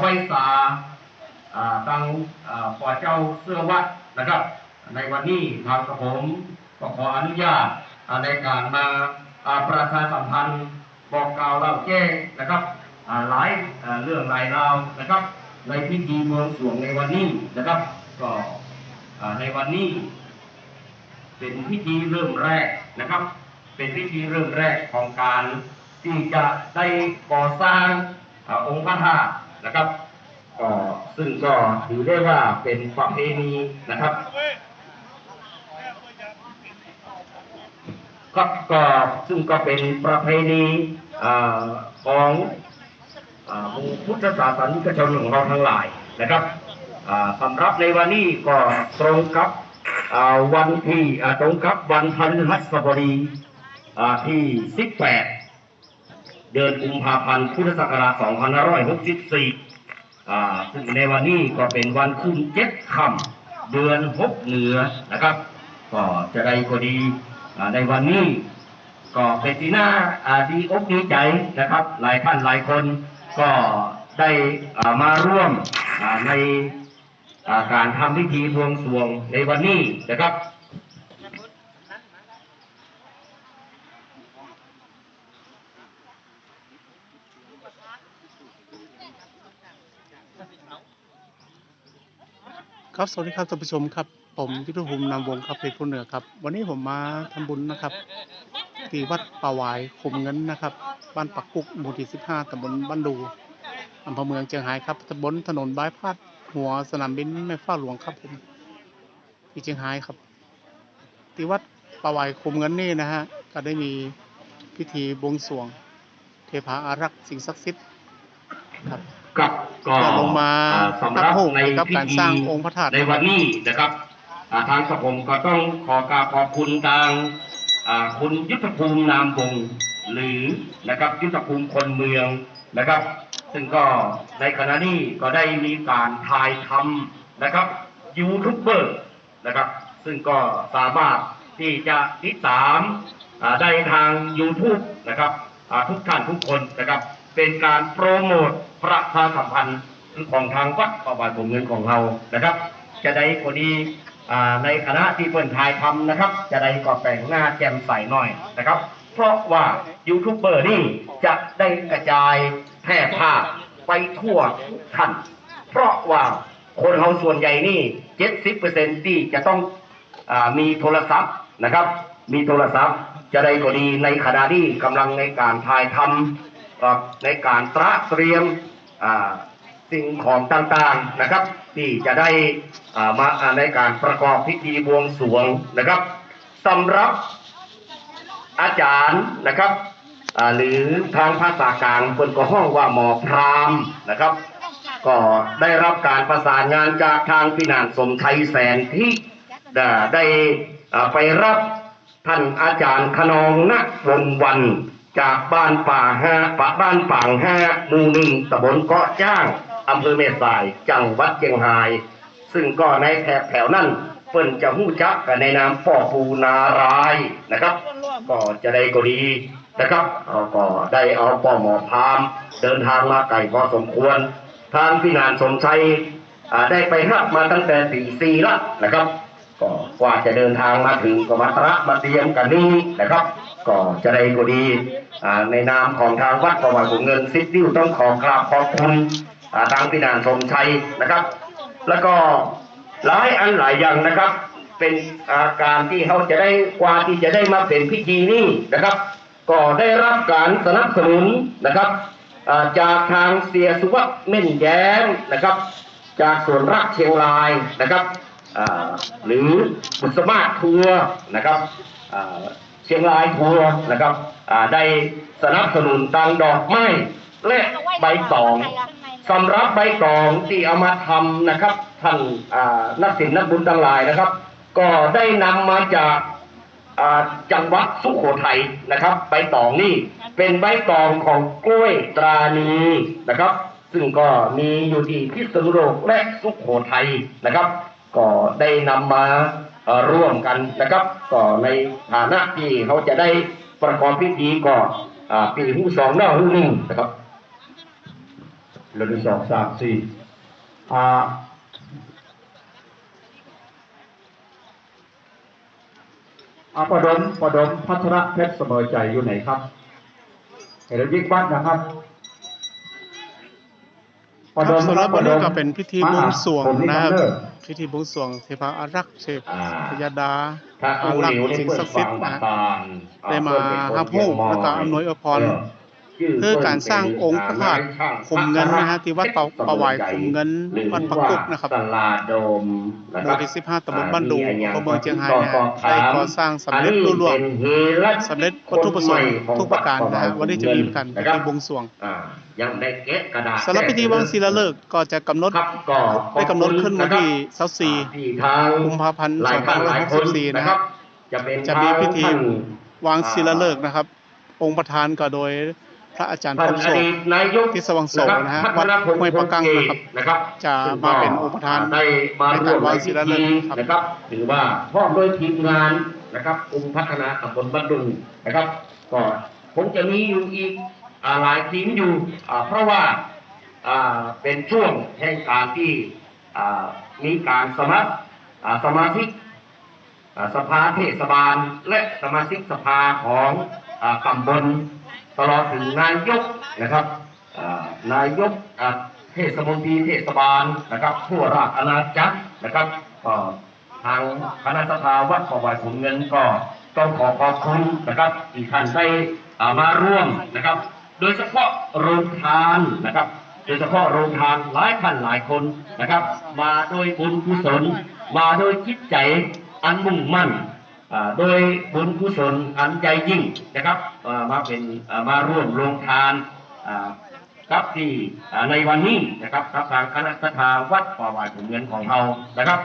ไว้สาอ่าตังขอเจ้าเสื้อวัดนะครับ ในวันนี้ทางกระผมก็ขออนุญาตในการมาประชาสัมพันธ์บอกกล่าวเล่าแจ้งนะครับหลายเรื่องหลายราวนะครับ ในพิธีบวงสวงในวันนี้นะครับ ก็ในวันนี้ เป็นพิธีเริ่มแรกนะครับ เป็นพิธีเริ่มแรกของการที่จะได้ก่อสร้างอองค์พระธาตุ นะครับก็ซึ่งก็ถือได้ว่าเป็นประเพณีนะครับก็ก็ซึ่งก็เป็นประเพณีอของอาหมู่พุทธศาสนิกชนของเราทั้งหลายนะครับสำหรับในวันนี้ก็ตรงกับวันที่ตรงกับวันพฤหัสบดีอ่าที่ 18 เดือนกุมภาพันธ์พุทธศักราช2564อ่าซึ่งในวันนี้ก็เป็นวันขึ้นเจ็ดค่ำเดือนหกเหนือนะครับ ก็จะได้ก็ดีในวันนี้ ก็เป็นที่น่าดีอกดีใจนะครับ หลายท่านหลายคนก็ได้มาร่วมในการทำพิธีบวงสรวงในวันนี้นะครับ ครับสวัสดีครับท่านผู้ชมครับ ผมยุทธภูมินามวงครับเพชรผู้เหนือครับ วันนี้ผมมาทำบุญนะครับที่วัดป่าหวายขุมเงินนะครับ บ้านปักกุกหมู่ที่15ตำบลบ้านดูอำเภอเมืองเชียงรายครับตำบลถนนบายพาดหัวสนามบินแม่ฟ้าหลวงครับผมที่เชียงรายครับ ที่วัดป่าหวายขุมเงินนี่นะฮะก็ได้มีพิธีบวงสรวง เทพาอารักษ์สิ่งศักดิ์สิทธิ์ครับ กับก็ก็ลงมาอ่สำหรับตั้งโหในกับพิการธีสร้างองค์พระธาตุในวันนี้นะครับอ่าทางกระผมก็ต้องขอกราบขอบคุณทางอ่าคุณยุทธภูมินามวงศ์หรือนะครับยุทธภูมิคนเมืองนะครับ ซึ่งก็ในขณะนี้ก็ได้มีการถ่ายทำนะครับยูทูบเบอร์นะครับ ซึ่งก็สามารถที่จะติดตามอ่าได้ทาง YouTube นะครับอ่าทุกท่านทุกคนนะครับ เป็นการโปรโมทประชาสัมพันธ์ของทางวัดประวัติผมเงินของเรานะครับ จะได้คนดีอ่าในคณะที่เปิ่นถ่ายทำนะครับ จะได้ก็แต่งหน้าแจ่มใสหน่อยนะครับ เพราะว่ายูทูบเบอร์นี่จะได้กระจายแพร่ภาพไปทั่วทุกท่าน เพราะว่าคนเราส่วนใหญ่นี่เจ็ดสิบเปอร์เซ็นที่จะต้องอมีโทรศัพท์นะครับ มีโทรศัพท์จะได้ก็ดีในขณะที่กำลังในการถ่ายทำ ในการตระเตรียมสิ่งของต่างๆนะครับ ที่จะได้มาในการประกอบพิธีบวงสรวงนะครับสำหรับอาจารย์นะครับหรือทางภาษากลางคนก็ห้องว่าหมอพรามนะครับ ก็ได้รับการประสานงานจากทางพินานสมชัยแสนที่ได้ไปรับท่านอาจารย์ขนองณวงวัน จากบ้านป่าห้าป่าบ้านป่างห้าหมู่หนึ่งตำบลเกาะจ้างอำเภอเมสายจังหวัดเชียงราย ซึ่งก็ในแถบแถวนั้นเปิ้นจะหู้จักกันในนามป่อปูนารายนะครับ ก็จะได้ก็ดีนะครับเอาก็ได้เอาป่อหมอพามเดินทางมาไกลพอสมควร ทางพี่นานสมชัยได้ไปรับมาตั้งแต่ตีสี่ละนะครับ ว่าจะเดินทางมาถึงก็มาตระมาเตรียมกันนี่นะครับ ก็จะได้ก็ดีอ่าในนามของทางวัดประวัติของเงินซิดดิ้วต้องขอกราบขอบคุณทางพี่นานสมชัยนะครับ แล้วก็หลายอันหลายอย่างนะครับ เป็นอาการที่เขาจะได้กว่าที่จะได้มาเป็นพิธีนี้นะครับ ก็ได้รับการสนับสนุนนะครับจากทางเสียสุวัฒน์เม่นแย้มนะครับ จากสวนรักเชียงรายนะครับ หรือบุษมาทัวร์นะครับเชียงรายทัวร์นะครับได้สนับสนุนตังดอกไม้และใบตองสำหรับใบตองที่เอามาทำนะครับท่านนักศิลป์นักบุญทั้งหลายนะครับ ก็ได้นำมาจากจังหวัดสุโขทัยนะครับ ใบตองนี่เป็นใบตองของกล้วยตรานีนะครับ ซึ่งก็มีอยู่ที่พิษณุโลกและสุโขทัยนะครับ ก็ได้นำมาเอ่อร่วมกันนะครับก็ในฐานะที่เขาจะได้ประกอบพิธีก็อ่าปีผู้สองเน่าหูหนึ่งนะครับหนึ่งสองสามสี่อ่าอาประดมประดมพัฒระเพชรเสมอใจอยู่ไหนครับเห็นยิกวัดนะครับครับสำหรับวันนี้ก็เป็นพิธีบวงสรวงผมนี่นะครับทำเลิก พิธีบวงสรวงเทพาอารักษ์เทพอ่าพยดาถ้าอาผู้รักหลิวษ์ได้สิ่งเปิศัดกดิ์สิฟัทงธิ์บันะตรได้มารับรู้แล้วก็อำนวยอวยพร เพื่อการสร้างองค์พระธาตุขุมเงินนะฮะที่วัดป่าป่าหวายขุมเงินวัดปักกุกนะครับตลาดโดมนะหครัมู่บที่15ตำบลบ้านดุงอำเภอเมืองเชียงรายนะฮะอัได้ก่อสร้างสำเร็จรุ่ล่วงอันนี้เป็นเฮลักษณ์สำเร็จวัตถุประสงค์ทุกประการนะฮะวันนี้จะมีกันพินะครัธีบวงสรวงอ่ายังได้แกะกระดาษสำหรับพิธีวางศิลาฤกษ์ก็จะกำหนดครับก็ได้กำหนดขึ้นวันที่อ่า24ที่ทางกุมภาพันธ์หลายท่านหลายคน2564นะนะคครัรับบจะเป็นจะมีพิธีทางท่านวางศิลาฤกษ์นะครับ องค์ประธานก็โดย พระอาจารย์ท่าพนงอโสดีตนายกที่สว่างโสนะฮะคบวัดพัฒนพงศ์ห้วยปะกังนะครับนะครับ จะมาเป็นองค์ประธานได้มาในร่การวมวางในศิพิลาฤธีกษ์ครับนะครับถือว่าพร้อมด้วยทีมงานนะครับกลุ่มพัฒนาตำบลบ้านดุงนะครับก็คงจะมีอยู่อีกอ่าหลายทีมอยู่อ่าเพราะว่าอ่าเป็นช่วงแห่งการที่อ่ามีการสมัครอ่าสมาชิกอ่าสภาเทศบาล และสมาชิกสภาของอ่า ตำบลตลอดถึงนายกนะครับนายกเทศมนตรีเทศบาลนะครับทั่วราชอาณาจักรนะครับก็ทางคณะสภาวัดประวัติขุนเงินก็ต้องขอขอบคุณนะครับที่ท่านได้มาร่วมนะครับ โดยเฉพาะโรงทานนะครับ โดยเฉพาะโรงทานหลายท่านหลายคนนะครับ มาโดยบุญกุศลมาโดยจิตใจอันมุ่งมั่น โดยบุญกุศลอันใจยิ่งนะครับมาเป็นมาร่วมลงทานครับที่ในวันนี้นะครับครับทางคณะสภาวัดป่าหวายขุนเงินของเรานะครับ